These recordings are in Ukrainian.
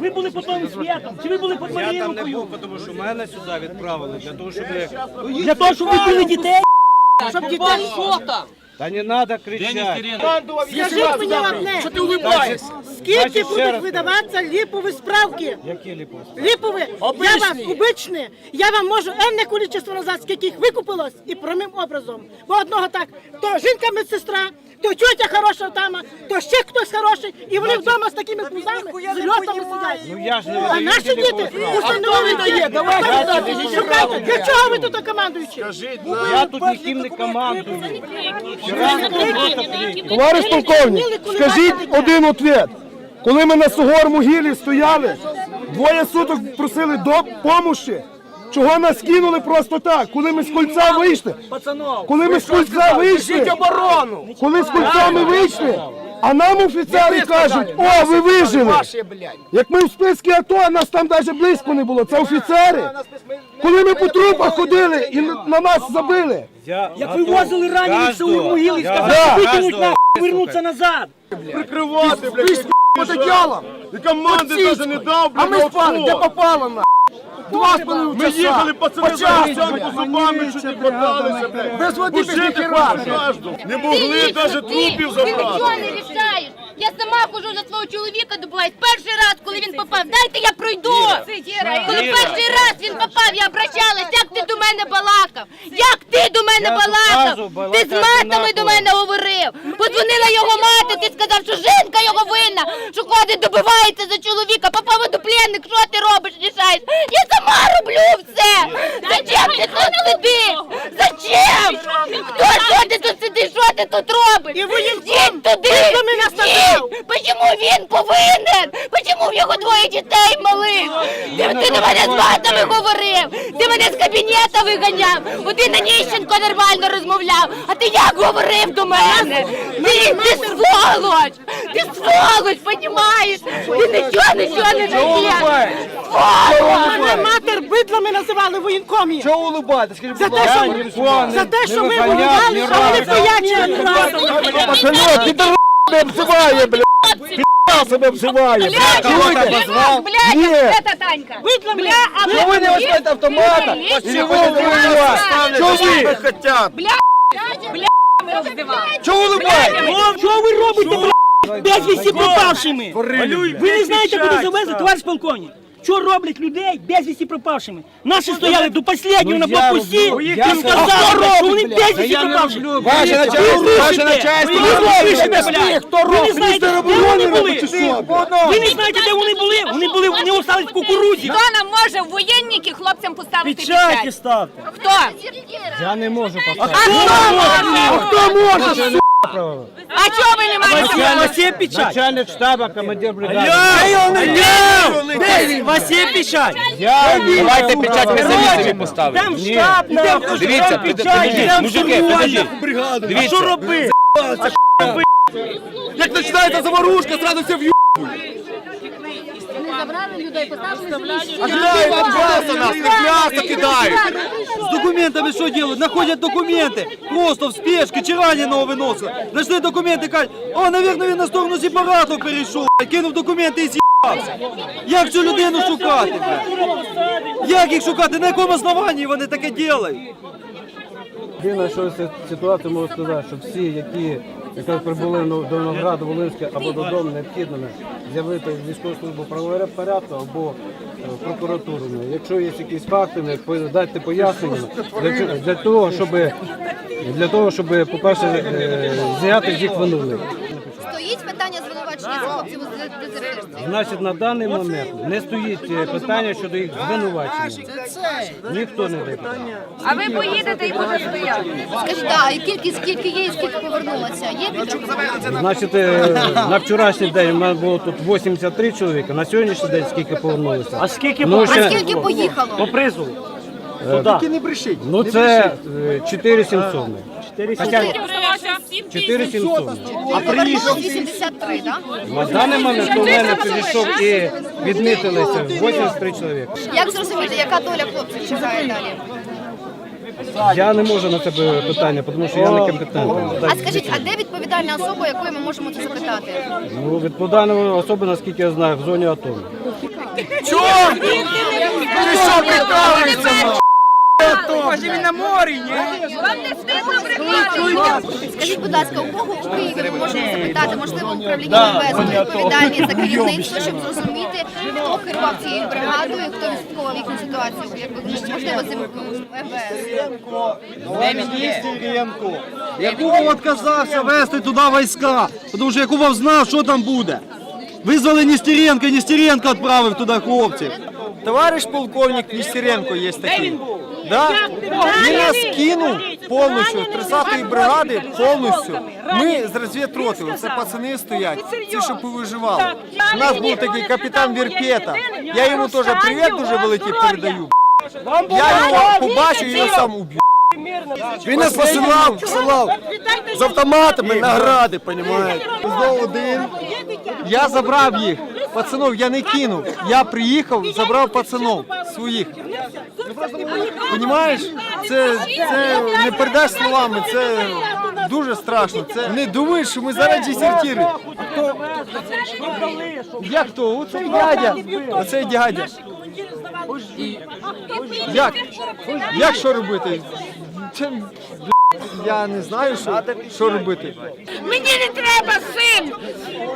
Ви були по тому святом, чи ви були під Я там не був, тому що мене сюди відправили для того, щоб Для того, щоб ви били дітей? Щоб дітей що там? Та не треба кричати. Скажіть мені одне, Що ти улыбаєшся? скільки будуть видаватися ліпові справки? Які ліпості? Ліпові, я вам кубичні, я вам можу енне кількість назад, скільки їх викупилось і прямим образом. Бо одного так, то жінка медсестра, то тетя хороша там, то ще хтось хороший, і вони вдома з такими пузами, з льотами сидять. Ну я ж не А наші діти установлені. Шукайте, для чого ви тут командуючі? Я тут ніким не командую. Товариш полковник, скажіть один ответ. Коли ми на Сугор-Могилі стояли, двоє суток просили допомоги. Чого нас кинули просто так? Коли ми з кольця вийшли, коли ми з кольця вийшли, оборону! коли з кольця ми вийшли, а нам офіцери кажуть, о, ви вижили. Як ми в списку АТО, а нас там навіть близько не було. Це офіцери. Коли ми по трупах ходили і на на нас забили. Як вивозили ранених у могили, сказали, витягнуть нахуй, вернуться назад. Прикривати, блядь, одеялом. І команди навіть не дав, А ми спали, де попало на. Два з половиною Ми часа. їхали, пацани, По за часу, овсянку зубами чуть не хваталися, блядь. Без води, без ніхера. Не могли навіть трупів Ти забрати. нічого не рішаєш. Я сама хожу за свого чоловіка добуваюсь. Перший раз, коли він попав, дайте я пройду. Коли перший раз він попав, я обращалась, як ти до мене балакав? Як ти до мене балакав? Ти з матами до мене говорив. Подзвонила його мати, ти сказав, що жінка його винна, що ходить, добивається за чоловіка. Попав до пленник, що ти робиш, рішаєш? Я сама роблю все. Зачем ти тут сидиш? Зачем? Хто що ти тут сидиш? Що ти тут робиш? І Йдіть туди! Йдіть! Почему він повинен? Почему в його двоє дітей малих? Ти, ти до мене з матами говорив! Ти мене з кабінета виганяв! Один Аніщенко нормально розмовляв! А ти як говорив до мене? Ти, ти сволоч! Ти сволоч, понімаєш? Ти нічого, нічого не даєш! Мене матер бидлами називали в воєнкомі. Чого улыбаєте? Скажіть, За будь те, ласка. що, нікого не- за те, що не ми виганяв, воювали, ні а вони разу. поячили. Пацанок, підер не обзиває, блядь. Підер себе обзиває, блядь. Чуєте? Ні. Это Танька! Бидлами. Чого ви не возьмете автомата? Чого ви воювати? Чого ви? Чого улыбаєте? О, що ви робите, блядь? Безвісті пропавшими? Ви не знаєте, куди завезли, товариш полковник? Що роблять людей безвісті пропавшими? Наші стояли до останнього на я блокпості і сказали, що вони безвісті пропавші. Ваше начальство, ваше начальство. Ви не знаєте, блядь. хто робить? Ви не знаєте, де вони були? Ви не знаєте, де вони були? Вони були, вони остались в кукурудзі. Хто нам може в воєнники хлопцям поставити Печаті ставте. Хто? Я не можу А поставити. А хто може? Су- А чого ви не маєте? У вас є печать? Начальник штаба, командир бригади. У вас є печать? Я Давайте печать ми самі собі поставимо. Там штаб, нахуй, Дивіться, під- печать, там мужики, штурмування. підождіть. А Дивіться. що робити? Як починається заварушка, зразу все в'ю. Забрали людей, поставили А кидають там м'ясо нас, не м'ясо кидають. Документами что делают? Находят документы. Просто в спешке, чи раненого виносили. Нашли документи, кажуть, о, наверное, він на сторону сепарату перейшов. Кинув документи і з'їбався. Як цю людину шукати? блядь? Як їх шукати? На якому основанні вони таке ділають? Єдине, що з ситуацію можу сказати, що всі, які якраз прибули до Новграду Волинське або додому, необхідно з'явити військову службу правового порядку або е, прокуратуру. Якщо є якісь факти, дайте пояснення для, того, щоб для того, щоб, по-перше, е, зняти їх вину. Стоїть питання звинувачення хлопців у дезертирстві. Значить, на даний момент не стоїть е, питання щодо їх звинувачення. Ніхто не дає. А ви поїдете і буде стояти. Скажіть, так, і кількість скільки є, і скільки повернулося? Є? Значить, е, на вчорашній день у нас було тут 83 чоловіка, на сьогоднішній день скільки повернулося? А скільки Ну, по ще- А скільки поїхало? по призову? Туди. Не брешіть. Ну це е, 4700. Хоча 4700. А приїхало 83, так? На даний момент у мене підійшов і відмітилися 83 чоловіка. Як зрозуміти, яка доля хлопців чекає далі? Я не можу на це питання, тому що я не компетентний. А скажіть, а де відповідальна особа, якої ми можемо це запитати? Ну, відповідальна особа, наскільки я знаю, в зоні АТО. Скажіть, будь ласка, у кого у Києві ми можемо запитати, можливо, управління МВС відповідальні за керівництво, щоб зрозуміти, хто керував цією бригадою, хто відслідковував їхню ситуацію, якби можливо з МВС. Якубов відказався вести туди війська, тому що Якубов знав, що там буде. Визвали Нестеренко, Нестеренко відправив туди хлопців. Товариш полковник Нестеренко є такий. Да? Він нас кинув повністю, 30-ї бригади повністю. Ми з розвідроти, це пацани стоять, ці, що повиживали. У нас був такий капітан Вірпєта. Я йому теж привіт дуже великий передаю. Я його побачу і його сам уб'ю. Він нас посилав, посилав з автоматами награди, понімаєте? Знову один. Я забрав їх. Пацанов я не кинув. Я приїхав, забрав пацанов своїх. Понімаєш? Це, не передаш словами, це дуже страшно. Це не думаєш, що ми зараз дезертири. Як то? Оцей дядя. Оцей дядя. Як? Як що робити? Це, Я не знаю, що, що робити. Мені не треба син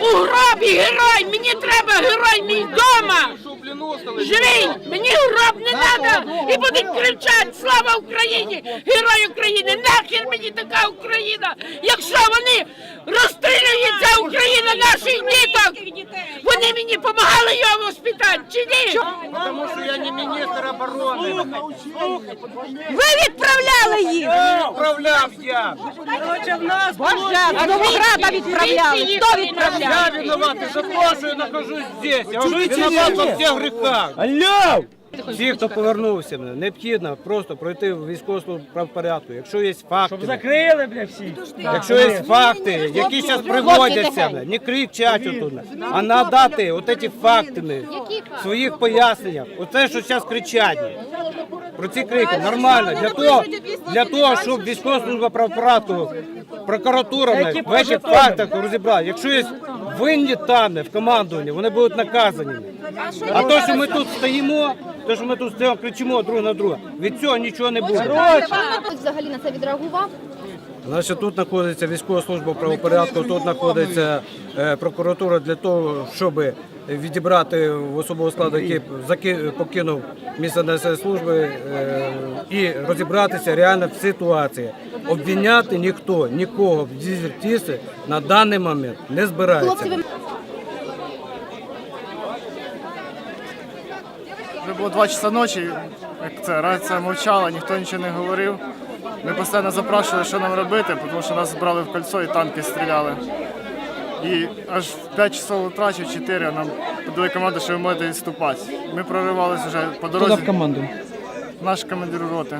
у гробі герой, мені треба герой мій вдома. Живий, мені гроб не треба. І будуть кричати Слава Україні! Герой України! Нахер мені така Україна! Якщо вони розстрілюють за Україну наших діток, вони мені допомагали його воспитати, чи ні? Тому що я не міністр оборони. Ви відправляли їх! Відправляв я. Боже, Новограда відправляли! Хто відправляв? виноватий, за то, що я нахожусь здесь. Я вже виноват во всіх грехах. Алло! Всі, хто повернувся, необхідно просто пройти військову службу правопорядку. Якщо є факти, Закрили, бля, всі. якщо є факти, які зараз приводяться, бля, не кричать отут, а надати от ці факти бля, в своїх поясненнях. Оце, що зараз кричать. Про ці крики нормально. Для того, для того щоб військова служба правопорядку, прокуратура бля, в цих фактах розібрала. Якщо є винні там в командуванні, вони будуть наказані. А то, що ми тут стоїмо, то, що ми тут стоїмо, кричимо друг на друга, від цього нічого не буде. Хтось взагалі на це відреагував? Значить, тут знаходиться військова служба правопорядку, тут знаходиться е, прокуратура для того, щоб відібрати в особового складу, який заки- покинув місце несення служби, е, і розібратися реально в ситуації. Обвиняти ніхто, нікого в дезертирстві на даний момент не збирається. Вже було 2 часа ночі, як це рація мовчала, ніхто нічого не говорив. Ми постійно запрашували, що нам робити, тому що нас брали в кольцо і танки стріляли. І аж в 5 часов утра чи 4 нам подали команду, що ви можете відступати. Ми проривалися вже по дорозі. Хто дав команду? Наш командир роти.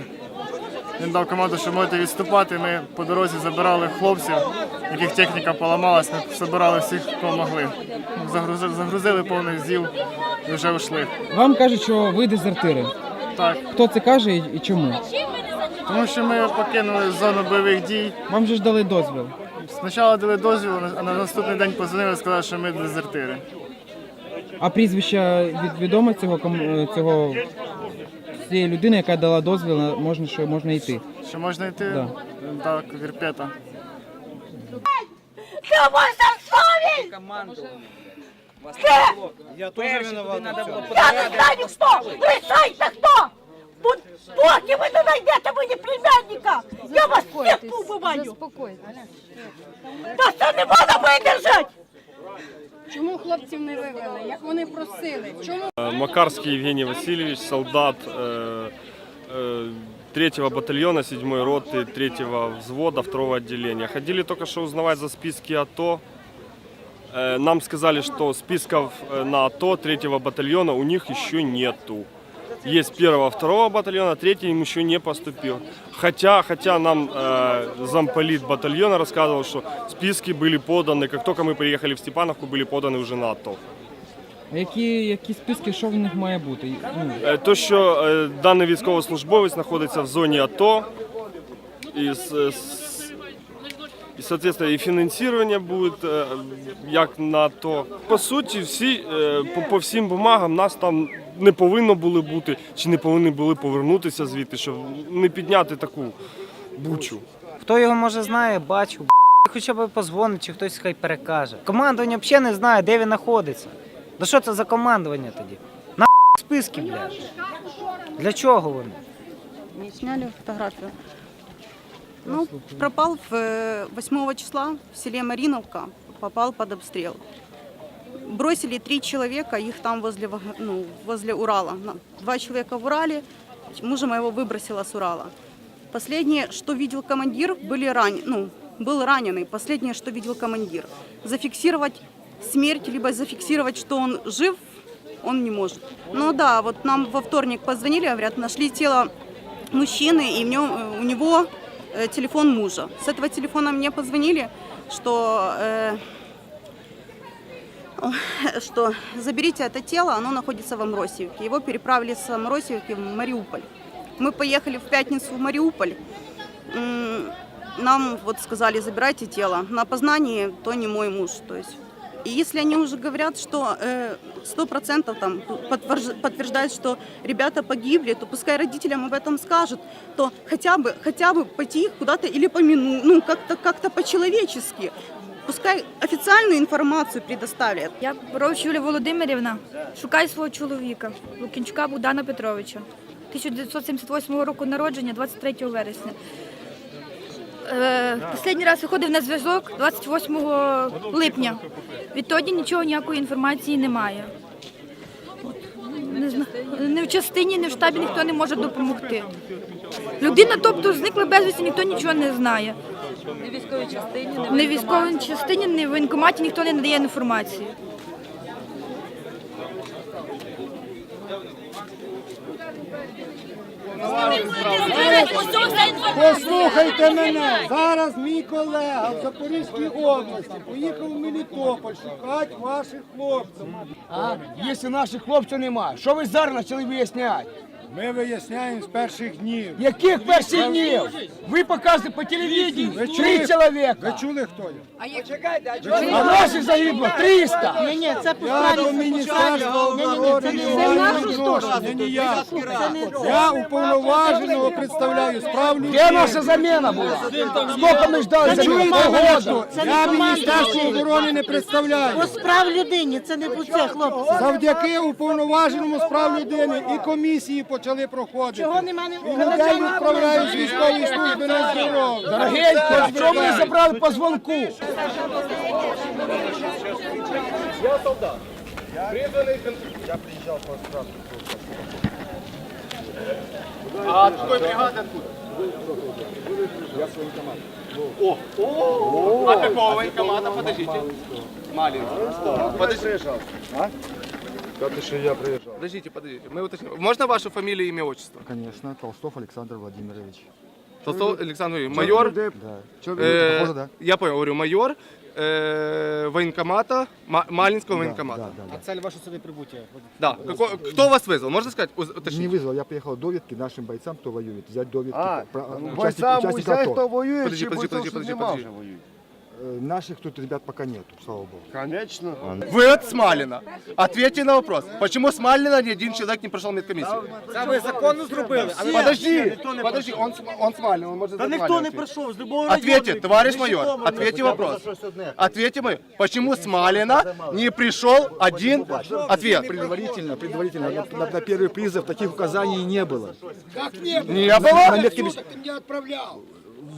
Він дав команду, що можете відступати. Ми по дорозі забирали хлопців, яких техніка поламалась, ми забирали всіх, кого могли. Загрузили, загрузили повний зіл і вже йшли. Вам кажуть, що ви дезертири. Так, Хто це каже і і чому? тому що ми покинули зону бойових дій. Вам же ж дали дозвіл. Спочатку дали дозвіл, а на наступний день позвонили і сказали, що ми дезертири. А прізвище від відомо цього ком- е, цього цієї людини, яка дала дозвіл, на- можна що можна йти. Що можна йти? Да. Так, вірпета. Я теж виноват. Я не знаю хто! Решайте хто! Бо- Поки ви не знайдете мені племянника, я вас всіх поубиваю! Та це не можна видержати! Чому хлопців не вивели? Як вони просили? Чому? Макарский Евгений Васильевич, солдат э, э, 3 батальона 7 роты 3 взвода 2 отделения. Ходили только что узнавать за списки АТО. Э, Нам сказали, что списков э, на АТО 3 батальона у них еще нету. Есть первого, второго батальона, третий им еще не поступил. Хотя, хотя нам э, замполит батальона рассказывал, что списки были поданы, как только мы приехали в Степановку, были поданы уже на АТО. А які, які списки, що в них має бути? Ну, Е, То, що е, даний військовослужбовець знаходиться в зоні АТО, і, з- з- і соответственно, і фінансування буде е, як на то. По суті, всі, е, по, по всім бумагам нас там не повинно були бути, чи не повинні були повернутися звідти, щоб не підняти таку бучу. Хто його може знає, бачу. Хоча б позвонить, чи хтось хай перекаже. Командування взагалі не знає, де він знаходиться. Да що це за командування тоді? На списки, блядь. Для чого вони? Не сняли фотографию. Ну, пропал в, э, 8 числа в селе Мариновка, попал под обстрел. Бросили три человека, их там возле, ну, возле Урала. Два человека в Урале, мужа моего выбросило с Урала. Последнее, что видел командир, были ран... ну, был раненый. Последнее, что видел командир. Зафиксировать смерть, либо зафиксировать, что он жив, он не может. Ну да, вот нам во вторник позвонили, говорят, нашли тело мужчины, и в нем, э, у него э, телефон мужа. С этого телефона мне позвонили, что, э, что заберите это тело, оно находится в Амросиевке. Его переправили с Амросиевки в Мариуполь. Мы поехали в пятницу в Мариуполь. М, Нам вот сказали, забирайте тело. На опознании то не мой муж. То есть и если они уже говорят, что э, сто процентов там подтвержд- подтверждают, что ребята погибли, то пускай родителям об этом скажут, то хотя бы, хотя бы пойти их куда-то или помяну, ну как-то как-то по-человечески. Пускай офіційну інформацію предоставлять. Я Борович Юлія Володимирівна. Шукаю свого чоловіка Лукінчука Богдана Петровича. 1978 року народження, 23 вересня. Е, Останній раз виходив на зв'язок 28 липня. Відтоді нічого, ніякої інформації немає. Не, зна... не в частині, не в штабі ніхто не може допомогти. Людина, тобто, зникла безвісті, ніхто нічого не знає. Не в військовій частині, не в військовій частині, не в воєнкоматі ніхто не надає інформації. Послухайте мене, зараз мій колега в Запорізькій області поїхав в Мелітополь шукати ваших хлопців. А якщо наших хлопців немає, що ви зараз почали виясняти? Ми виясняємо з перших днів. Яких перших днів? Ви показуєте по телевізору три чоловіка. Ви чули хто я? А наших загибло 300. Ні, ні, це по Я до Міністерства відношення. Я уповноваженого представляю справ людей. Де наша заміна була? Скільки ми ждали заміни? Я Міністерство оборони не представляю. По справ людині, це не по це, хлопці. Завдяки уповноваженому з прав людини і комісії почали проходити. Чого нема не людей відправляють з військової служби на здоров'я. Дорогенько, що ми забрали по дзвонку? А какого военкомата? Подождите. Маленький. Подождите. Подождите, подождите. Мы уточним. Можно вашу фамилию, имя, отчество? Конечно, Толстов Александр Владимирович. Толстов Александр Владимирович. Майор. Да. э, Похоже, да? Я понял, говорю, майор э, военкомата, Ма- Малинского военкомата. Да, да. Цель вашего сюда прибытия? Да. Какой- кто вас вызвал? Можно сказать? Уз- уточнить? Не вызвал, я приехал довідки нашим бойцам, хто воює, взяти довідки А, про- ну, учасник- бойцам учасник взять, АТО. хто воює, Подожди, чи подожди, бойців, подожди, що подожди, нема подожди. вже воюють. Э, Наших тут ребят пока нету, слава богу. Конечно. Вы от Смалина. Ответьте на вопрос. Почему Смалина ни один человек не прошел медкомиссию? Це ви законно зробили. Подожди, подожди, он, с- он Смалин, он может Та за ніхто Смалина не ответить. прийшов, з любого Ответьте, товарищ майор, ответьте вопрос. Ответьте мы, почему Смалина не пришел один ответ? Предварительно, предварительно, на, на- на первый призыв таких указаний не было. Не было? На медкомиссии-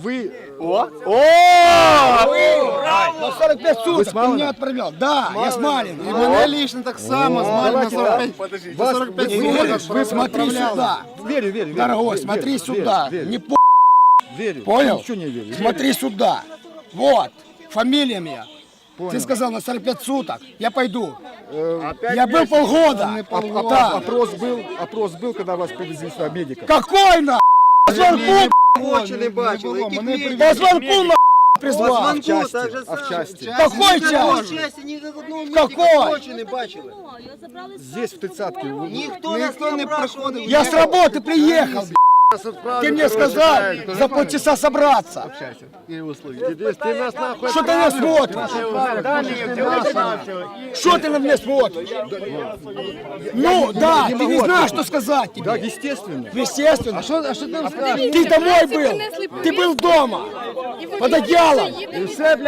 Вы, О, о! на 45 суток ты меня отправлял. Да, я Смалин. И меня лично так само, Смалин на 45, Вас- 45 вы- суток. вы- смотри сюда. Верю, верю. Дорогой, смотри сюда. Не по... Верю. Понял? Ничего не верю. Смотри сюда. Вот. Фамилия моя. Ты сказал на 45 суток. Я пойду. Я был полгода. Оп- Да. Опрос был, опрос был, когда вас привезли сюда медика. Какой на? По звонку, Очі не бачили. по звонку на призвал. А так же А в части? Какой час? Какой? Здесь в тридцатке. Ніхто не приходив. Я с работы приехал, блядь. Ты мне сказал за полчаса собраться. Что ты на смотришь? Что ты на меня смотришь? Ну, да, ты не знаешь, что сказать тебе. Так, естественно. Естественно. А що, а ти нам скажеш? Ты домой был. Ты был дома. Под одеялом.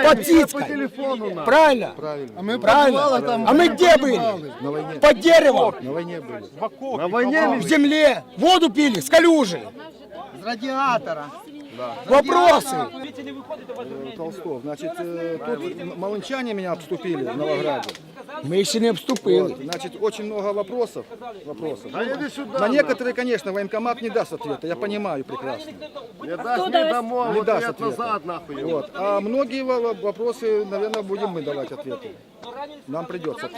Под птицкой. нахуй. Правильно? Правильно. А Правильно. там. А мы где были? На войне. Под деревом. На войне были. На войне В земле. Воду пили с калюжи. З радіатора. Вопросы. Толстов. Значит, э, тут малынчане меня обступили в Новограде. Мы еще не обступили. Вот, Значит, очень много вопросов. вопросов. На некоторые, конечно, военкомат не даст ответа, я понимаю прекрасно. Не дасть не дамо, Не вот даст лет ответа. назад нахуй. Вот. А многие во- во- вопросы, наверное, будем мы давать ответы. Нам придется.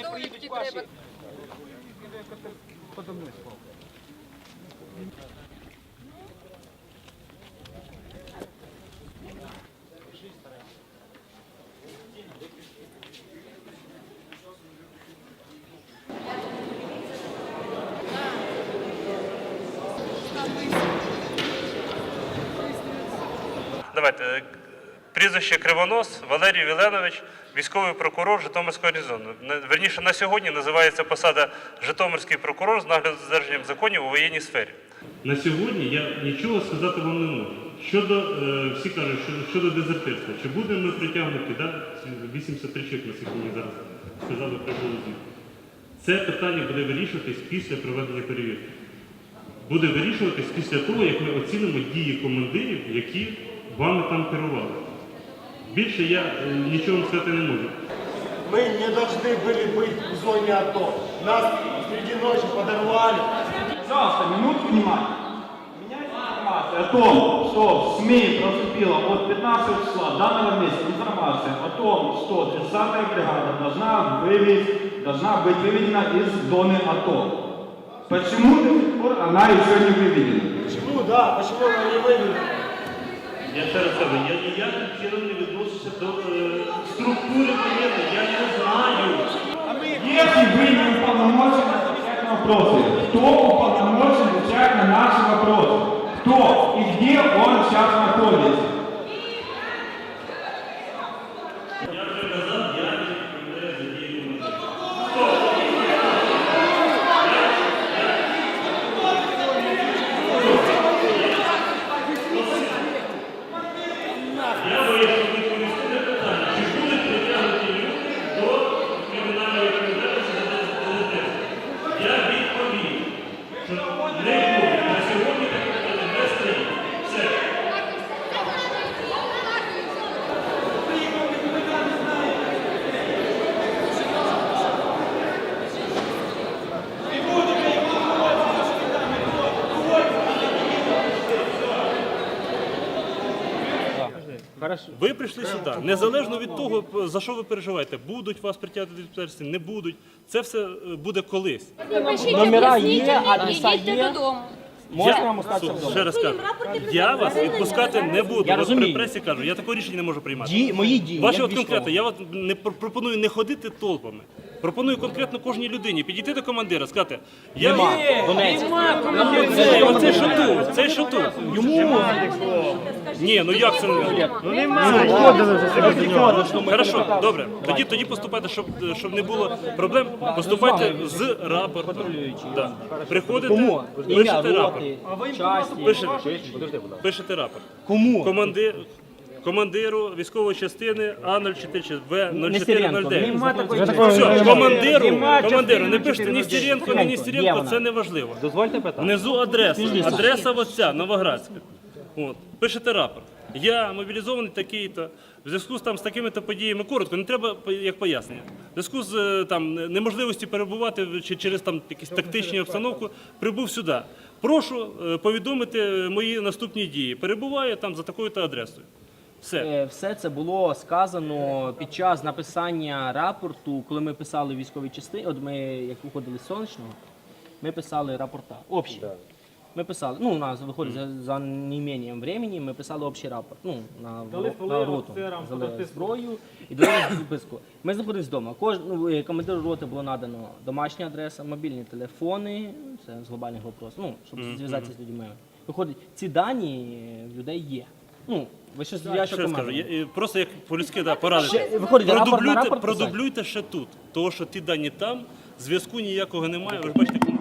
Давайте. е, Прізвище Кривонос Валерій Віленович, військовий прокурор Житомирського різону. Верніше на сьогодні називається посада Житомирський прокурор з нагляду за законів у воєнній сфері. На сьогодні я нічого сказати вам не можу. Щодо е, всі кажуть, що щодо дезертирства, чи будемо ми притягнути да, ці 83 чоловік, наскільки мені зараз сказали при звідки. Це питання буде вирішуватись після проведення перевірки. Буде вирішуватись після того, як ми оцінимо дії командирів, які вами там керували. Більше я е, нічого вам сказати не можу. Мы не должны были быть в зоне АТО. Нас среди ночи подорвали. Пожалуйста, минутку внимания. Меня информация о том, что в СМИ проступила от 15 числа данного месяца информация о том, что 30-я бригада должна, вывез, должна быть выведена из зоны АТО. Почему до сих пор она еще не выведена? Почему, да, почему она не вывели? Я ще раз кажу, я ніяким чином не відношуся до е, структури воєнної, я не знаю. Если вы не уполномочены отвечать на вопросы, кто уполномочен отвечать на наши вопросы? Кто и где он сейчас находится? Прийшли сюди, незалежно від того, за що ви переживаєте, будуть вас притягти до відповідальності, не будуть. Це все е, буде колись. Номера є, адреса є. Можна Я- вам остатися вдома? Ще раз кажу, я вас відпускати не буду. Я розумію. при пресі кажу, я такого рішення не можу приймати. Дії- мої дії, Ваші як от конкретно, я вам не пр- пропоную не ходити толпами. Пропоную конкретно кожній людині підійти до командира, сказати, я Нема. Донець. Це, оце що тут, це що тут. Йому ні, ну як це не ну немає. Хорошо, добре. Тоді тоді поступайте, щоб щоб не було проблем. Поступайте з рапортом. Да. Приходите, пишете рапорт. Пишете, пишете рапорт. Кому? Команди... Командиру військової частини А04 чи Нестеренко. В0409. Нема Все, командиру, командиру, не пишете ні 0409. Стеренко, ні Є Нестеренко, це не важливо. Дозвольте питати. Внизу адреса. Адреса ось ця, Новоградська. От. Пишете рапорт. Я мобілізований такий-то. В зв'язку з там з такими-то подіями коротко, не треба як пояснення. В зв'язку з е, там неможливості перебувати чи через там якісь тактичні обстановку, прибув сюди. Прошу е, повідомити мої наступні дії. Перебуваю там за такою-то адресою. Все. Е, Все це було сказано під час написання рапорту, коли ми писали військові частини. От ми, як виходили з сонячного, ми писали рапорта. Общі. Ми писали, ну, у нас виходить за, за неімінням времени, ми писали общий рапорт. Ну, на, Дали на впливу роту. офіцерам подати зброю і дали списку. Ми знаходились вдома. Кож, ну, е, командиру роти було надано домашня адреса, мобільні телефони, це з глобальних вопросів, ну, щоб зв'язатися з людьми. Виходить, ці дані е, в людей є. Ну, ви щось я що Ще скажу, я- просто як по-людськи да, порадити. Ще, виходить, рапорт на продублюйте, рапорт писати? продублюйте ще тут. Того, що ті дані там, зв'язку ніякого немає. Ви ж бачите, кому-